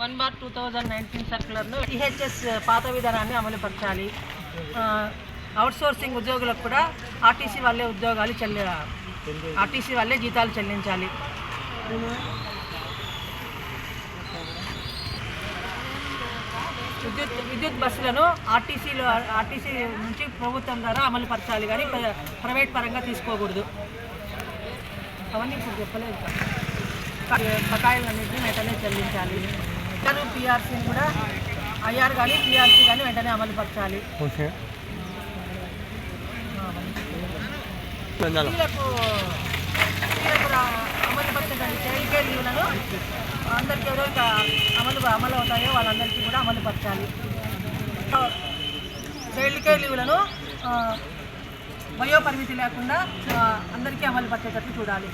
One bar two thousand nineteen సర్క్యులర్లో EHS పాత విధానాన్ని అమలుపరచాలి. Outsourcing ఉద్యోగులకు కూడా ఆర్టీసీ వాళ్ళే ఉద్యోగాలు చెల్లి ఆర్టీసీ వాళ్ళే జీతాలు చెల్లించాలి. విద్యుత్ విద్యుత్ బస్సులను ఆర్టీసీలో ఆర్టీసీ నుంచి ప్రభుత్వం ద్వారా అమలు పరచాలి కానీ ప్ర- ప్రైవేట్ పరంగా తీసుకోకూడదు అవన్నీ ఇప్పుడు చెప్పలేదు బకాయిలన్నింటినీ వెంటనే చెల్లించాలి ఇతరు పిఆర్సీని కూడా ఐఆర్ కానీ పిఆర్సీ కానీ వెంటనే అమలు పరచాలి స్త్రీలకు అమలు పరచడానికి చైల్డ్ కేర్ లీవ్లను అందరికీ ఎవరైతే అమలు అవుతాయో వాళ్ళందరికీ కూడా అమలు పరచాలి. చైల్డ్ కేర్ లీవ్లను ఆ, వయో పరిమితి లేకుండా అందరికీ అమలు పరిచేటట్టు చూడాలి.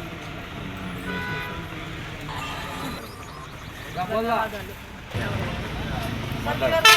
ధన్యవాదాలు. సర్క్యులర్